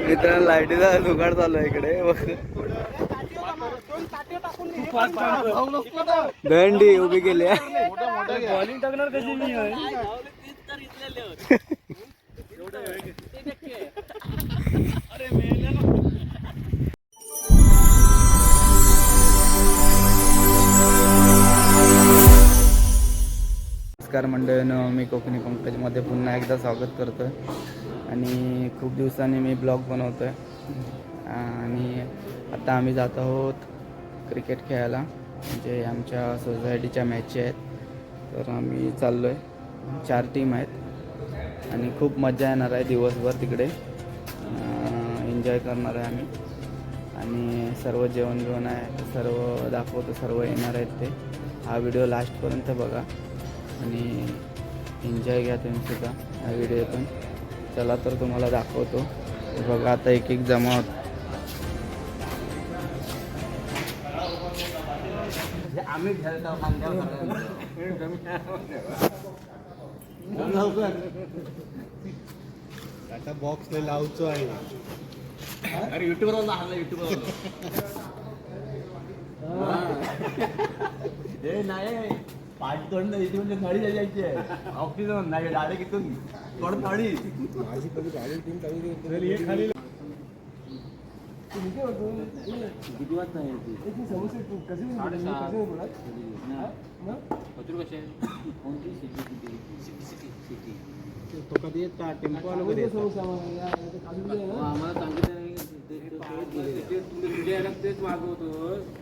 मित्रांनो लाईटीचा जुगाड चालू आहे इकडे. दंडी उभी केली आहे. टाकणार कशी मी नमस्कार मंडळीनं मी कोकणी पंकजमध्ये पुन्हा एकदा स्वागत करतो आणि खूप दिवसांनी मी ब्लॉग बनवतो आहे आणि आता आम्ही जात आहोत क्रिकेट खेळायला. म्हणजे आमच्या सोसायटीच्या मॅची आहेत. तर आम्ही चाललो आहे चार टीम आहेत. आणि खूप मजा येणार आहे दिवसभर तिकडे. एन्जॉय करणार आहे आम्ही. आणि सर्व जेवण जेवण आहे. सर्व दाखवतो सर्व येणार आहेत ते. हा व्हिडिओ लास्टपर्यंत बघा. आणि एन्जॉय घ्या तुम्हीसुद्धा हा व्हिडिओ पण. चला तर तुम्हाला दाखवतो. बघा आता एक एक जमा होत आम्ही आता बॉक्स लावचो आहे. अरे युट्यूबवर युट्यूबवर हे नाही. पाच तोंड इथे म्हणजे नळी जायची आहे ऑफिस नाही डायरेक्ट इथून तोंड नळी माझी कधी गाडी टीम कधी हे खाली किती वाजता आहे कोणती city city city city city तो कधी येत टेम्पो आम्हाला सांगितलं नाही की ते- ते- तुम्ही तुझ्या याला तेच मागवतो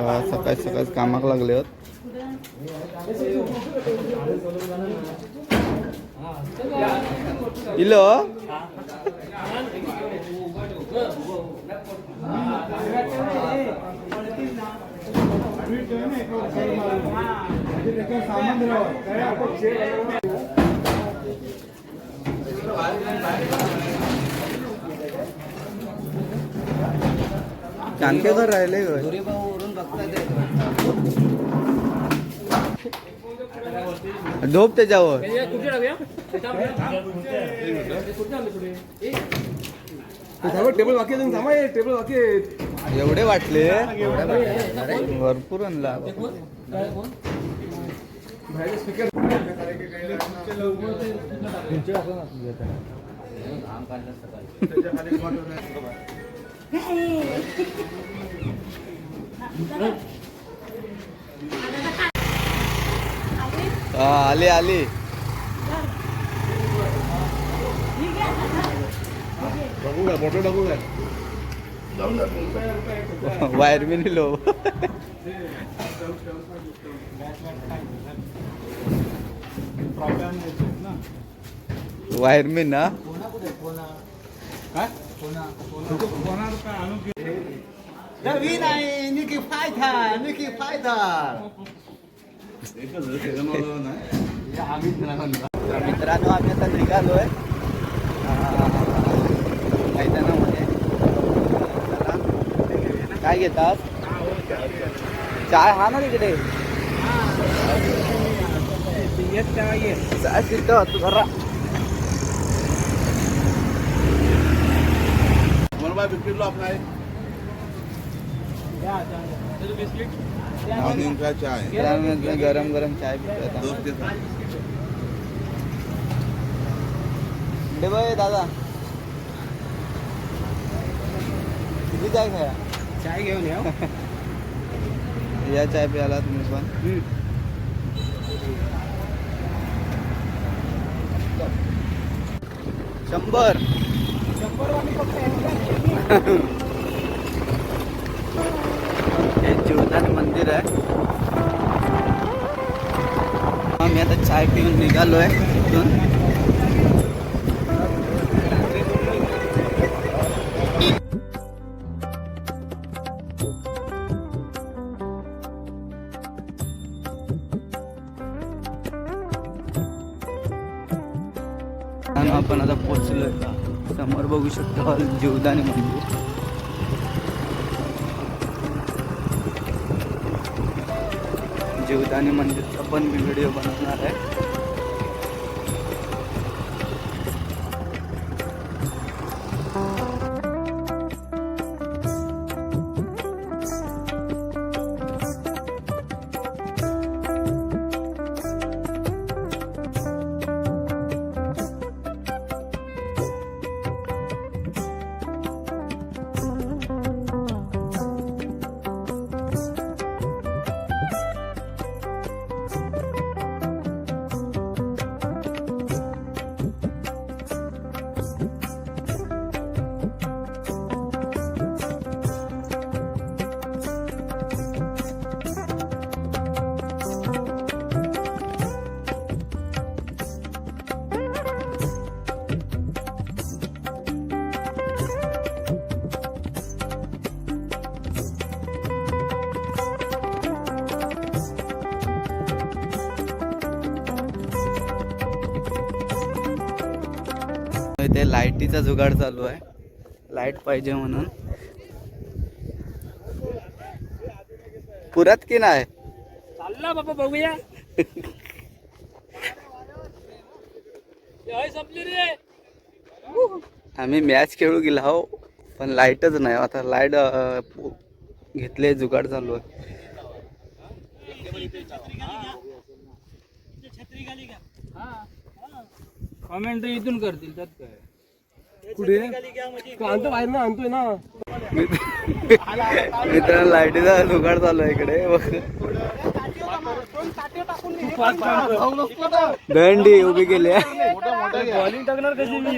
सकाळी सकाळी कामाक लागले होत इलो जानके घर राहिले झोप त्याच्यावर. टेबल बाकी अजून थांबा टेबल बाकी एवढे वाटले. भरपूर आणला. स्पीकर आले आले. बघू का फोटो टाकू का? वायरमेन लो ना. नवीन आहे निकी फायदा निकी फायदा तर मित्रांनो आम्ही आता निघालोय मैदानामध्ये चला. काय घेतात चाय हा ना तिकडे चाय तिथं तू जरा मनोबा बिस्किटलो आपला आहे. मॉर्निंग का चाय गरम चाय दादा. किती चाय खाया? चाय घेऊन या या चाय प्याला तुम्ही पण. शंभर. हे जीवदान मंदिर आहे. आम्ही आता चाय पिऊन निघालो आहे तिथून शकतो जीवदानी मंदिर जीवदानी म्हणजे मंदिरचा पण मी व्हिडिओ बनवणार आहे. इथे लाईटीचा जुगाड चालू आहे. लाइट पाहिजे म्हणून. पुरत की नाही? चालला बाबा बघूया. आम्ही मॅच खेळू गेलो हो पण लाईटच नाही आता लाइट घेतले जुगाड चालू आहे. कॉमेंट इथून करतील त्यात काय? कुठे? आणतो बाहेर ना आणतोय ना. मित्रांनो लाईटीचा जुगाड चालू आहे इकडे. दंडी उभी केली आहे. बॉलिंग टाकणार कशी मी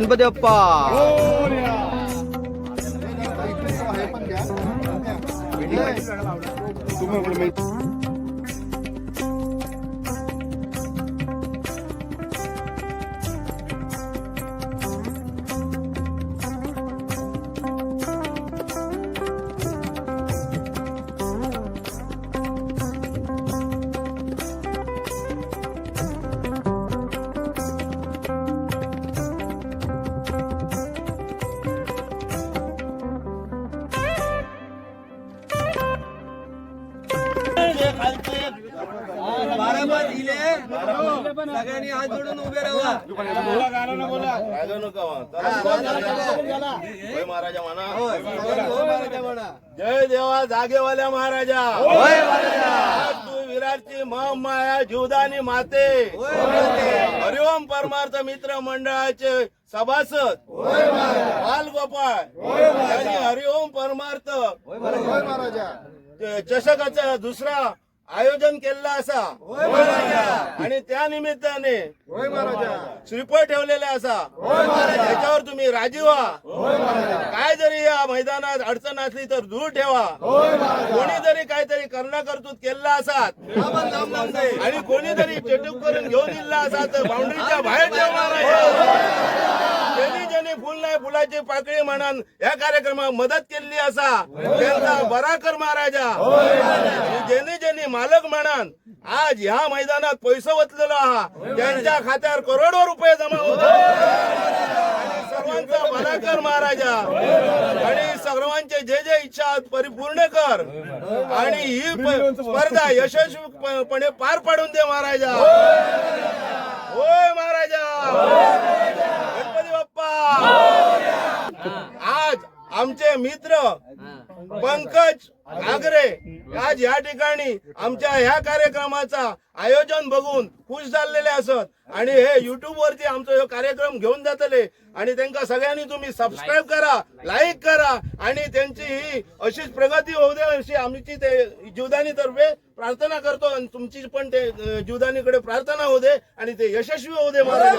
गणपती बाप्पा तुम्ही जय देवा जागेवाल्या महाराजा. तू विराटची माया जीवदानी माते हरिओम परमार्थ मित्र मंडळाचे सभासद. बालगोपाळ यांनी हरिओम परमार्थ. चषकाचा दुसरा आयोजन केलेला असा. आणि त्या निमित्ताने श्रीफळ ठेवलेले असा. त्याच्यावर तुम्ही राजी व्हा. काय जरी या मैदानात अडचण असली तर दूर ठेवा. कोणी जरी काहीतरी कर्तृत्व केलेला असात आणि कोणी जरी चेटूक करून घेऊन दिला असा तर बाउंड्रीच्या बाहेर ठेवणार आहे. ज्यांनी ज्यांनी फुल नाही फुलाची पाकळी म्हणून या कार्यक्रमात मदत केली असा त्यांचा बरा कर महाराजा ज्यांनी ज्यांनी मालक म्हणून आज ह्या मैदानात पैसे वतलेलो आहात त्यांच्या खात्यावर करोडो रुपये जमा होत सर्वांचा भला कर महाराजा. आणि सर्वांचे जे जे इच्छा परिपूर्ण कर. आणि ही स्पर्धा यशस्वीपणे पार पाडून दे महाराजा. होय महाराजा. आज आमचे मित्र पंकज आगरे आज या ठिकाणी आमच्या ह्या कार्यक्रमाचा आयोजन बघून खुश झालेले असत. आणि हे युट्यूब वरती आमचा हे कार्यक्रम घेऊन जातले आणि त्यांना सगळ्यांनी तुम्ही सबस्क्राईब करा लाईक करा आणि त्यांची ही अशीच प्रगती होऊ दे अशी आमची ते जीवदानी तर्फे प्रार्थना करतो आणि तुमची पण ते जीवदानीकडे प्रार्थना होऊ दे आणि ते यशस्वी होऊ दे महाराज.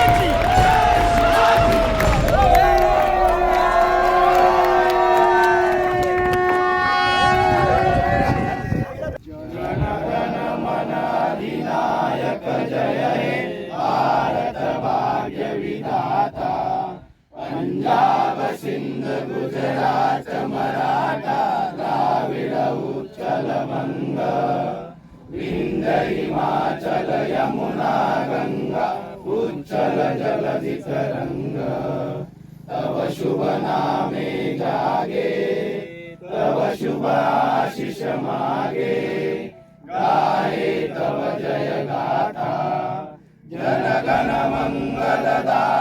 मित्रांनो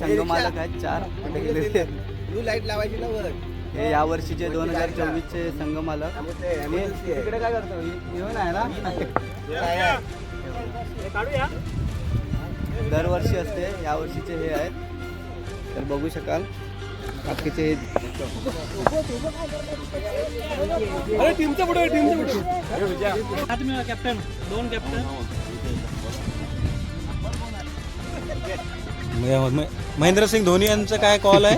संघ मालक आहेत चार कुठे गेलेले लाइट लावायची ना वर. हे या वर्षीचे दोन हजार चोवीस चे संघ मालक. हे इकडे काय करतो? घेऊन आहे ना? दरवर्षी असते या वर्षीचे हे आहेत. तर बघू शकाल. बाकीचे अरे टीमचा पुढे टीमचा पुढे. कॅप्टन दोन कॅप्टन महेंद्रसिंग धोनी यांचं काय कॉल आहे?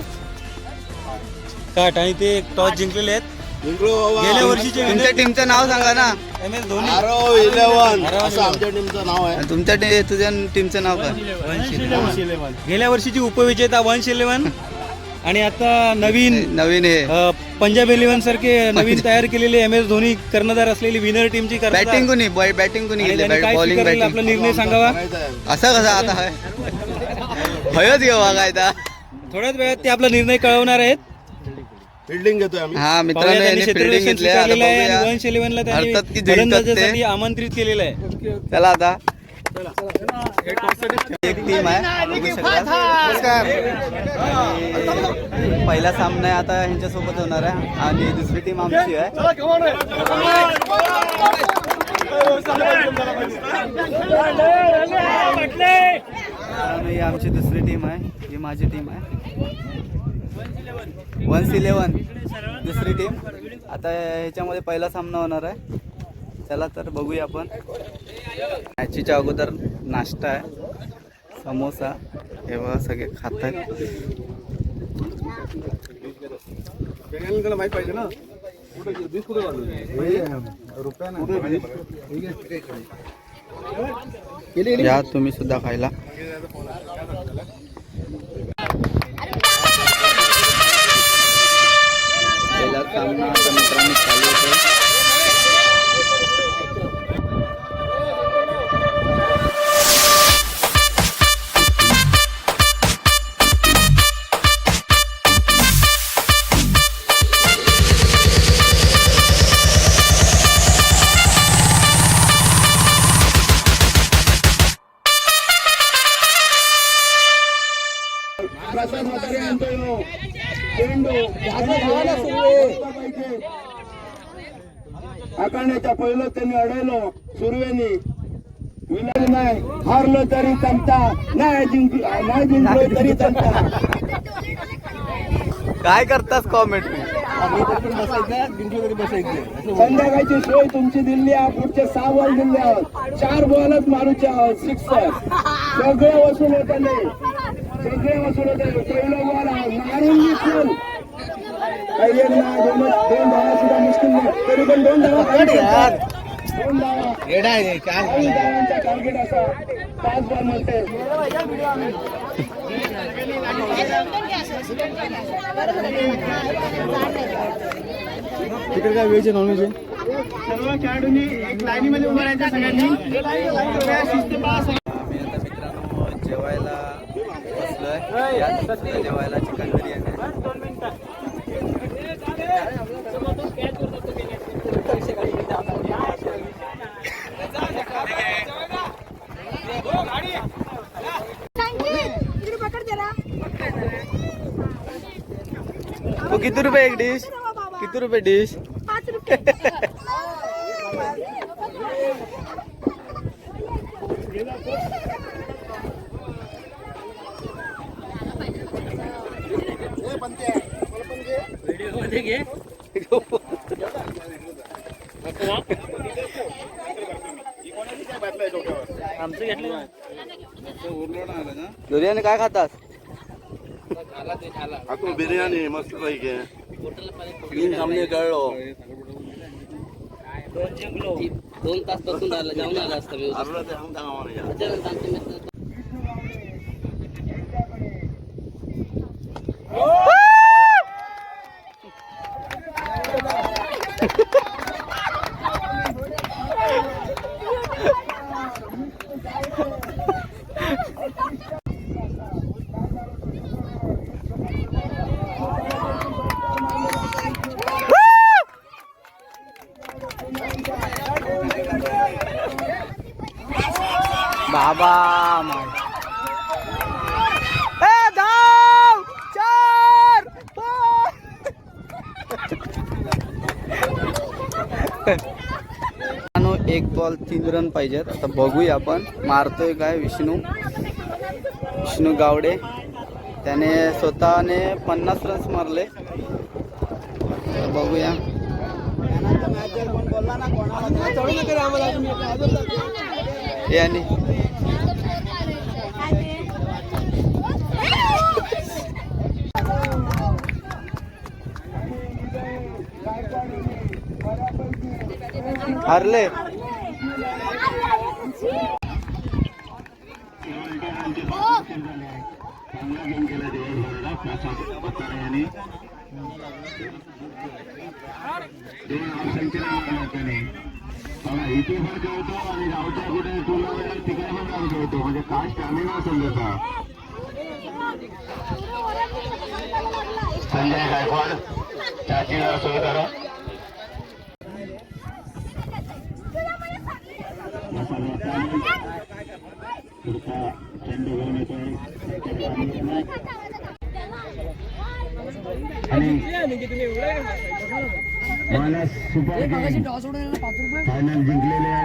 काट आणि ते टॉस जिंकलेले आहेत. गेल्या वर्षीचे तुमच्या टीमचं नाव सांगा ना. M S Dhoni. आरो इलेव्हन असं आमच्या टीमचं नाव आहे. तुमच्या टी- तुझ्या टीमचं नाव काय? गेल्या वर्षीची उपविजेता वंश इलेव्हन आणि आता नवीन नवीन हे. अ, पंजाब इलेव्हन सारखे नवीन तयार केलेले एम एस धोनी कर्णधार असलेली विनर टीमची कर्णधार. बॅटिंग कोणी? बॅटिंग कोणी आणि केली? त्यांनी काय बॉलिंग स्वीकारलेलं आपला बॅटिंग निर्णय सांगावा? असं कसं आता आहे? हयच घेऊ काय थोड्याच वेळात ते आपला निर्णय कळवणार आहेत फिल्डिंग घेतोय आम्ही हा मित्रांनो यांनी फिल्डिंग घेतली आता स्वीकारलेलं आहे आणि बघूया. वंश इलेव्हनला त्यांनी अर्थात की जिंकतात ते. आमंत्रित केलेलं आहे चला आता एक टीम आहे बघू शकाल. आणि पहिला सामना आहे आता ह्यांच्यासोबत होणार आहे आणि दुसरी टीम आमची आहे आणि ही आमची दुसरी टीम आहे. ही माझी टीम आहे. वन्स इलेवन दुसरी टीम आता ह्याच्यामध्ये पहिला सामना होणार आहे. चला तर बघूया आपण. मॅचीच्या अगोदर नाश्ता आहे. समोसा. हे बघा सगळे खात आहेत पाहिजे ना या तुम्ही सुद्धा खायला. पहिला सामना आशा म्हातारे यांचा पहिलं त्यांनी अडवलं सुर्वेनी. विनर नाही हारलो तरी चमता. नाही जिंकलो नाही जिंकलो तरी चमता. काय करतास कॉमेंट संध्याकाळची सोय तुमची दिल्ली आहे पुढचे सहा बॉल दिले आहोत. चार बॉलच मारूचे आहोत सिक्सर सगळे वसूल होते नाही सगळे वसूल होते पहिलं बॉल आहे मारून घेतलं काही एक नाही दोन दोन धावा सुद्धा मुश्किल नाही. तरी पण दोन धावा टार्गेट असा पाच बॉल म्हणते तिकडे काय व्हेज नॉन व्हेज सर्व खेळाडूंनी एक लाईनीमध्ये उभं राहायचं सगळ्यांनी. आम्ही आता मित्रांनो जेवायला बसलोय. जेवायला चिकन बिर्याणी तो किती रुपये एक डिश किती रुपये डिश पाच रुपये. बिर्याणी काय खातास? आपण बिर्याणी मस्त पैकी तीन सामने जळलो दोन तास बसून राहिला जाऊन आला असता मी आपलं ते सांगता का मला? त्याच्यानंतर आमचे मित्र बाबा ए धाव चार मित्रांनो, एक बॉल तीन रन पाहिजेत. आता बघूया आपण. मारतोय काय विष्णू? विष्णू गावडे. त्याने स्वतःने पन्नास रन्स मारले. बघूया. याने हरले. इथे पण खेळतो आणि गावच्या कुठे टुर्नामेंट तिकडे पण जाऊन खेळतो म्हणजे काय स्टॅमिना असेल त्याचा. संजय गायकवाड त्याची जरा सोय करा. चेंडू घेऊन येतोय. आणि मला सुपर फायनल जिंकलेले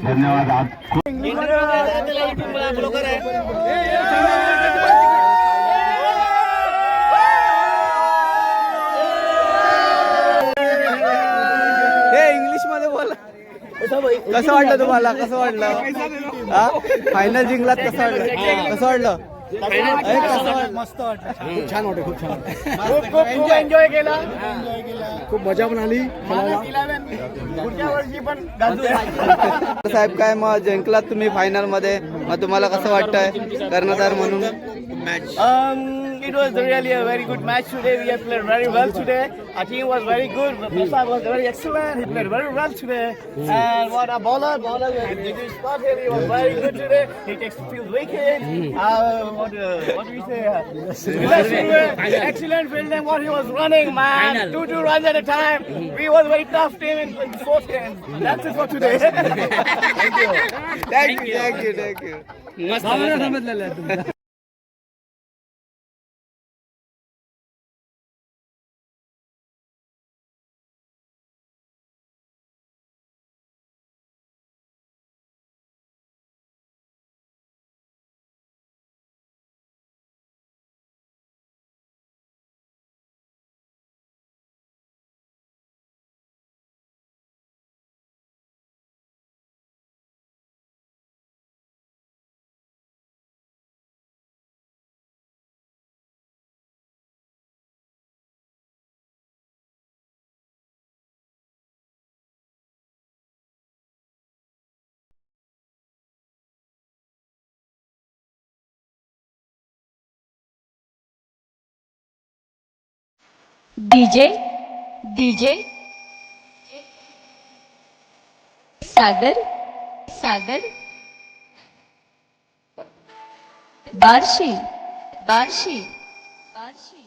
धन्यवाद कसं वाटलं तुम्हाला? कसं वाटलं? हा? फायनल जिंकलात कसं वाटलं? कसं वाटलं? मस्त वाटलं. खूप छान वाटलं. खूप छान खूप खूप एन्जॉय केला. खूप मजा पण आली. साहेब काय मग जिंकलात तुम्ही फायनलमध्ये? मग तुम्हाला कसं वाटतंय? कर्णधार म्हणून? think it was really a very good match today. We have played very well today. Our team was very good. Prasad was very excellent. He played very well today. And what a bowler! Bowler, did his part here. He was very good today. He takes few wickets. Uh, what, uh, what do we say? excellent fielding. What he was running, man. Two two runs at a time. We was very tough team in, fourth game. That's it for today. thank you. Thank you. Thank you. Thank you. DJ DJ. Sagar Sagar. Barshi Barshi. Barshi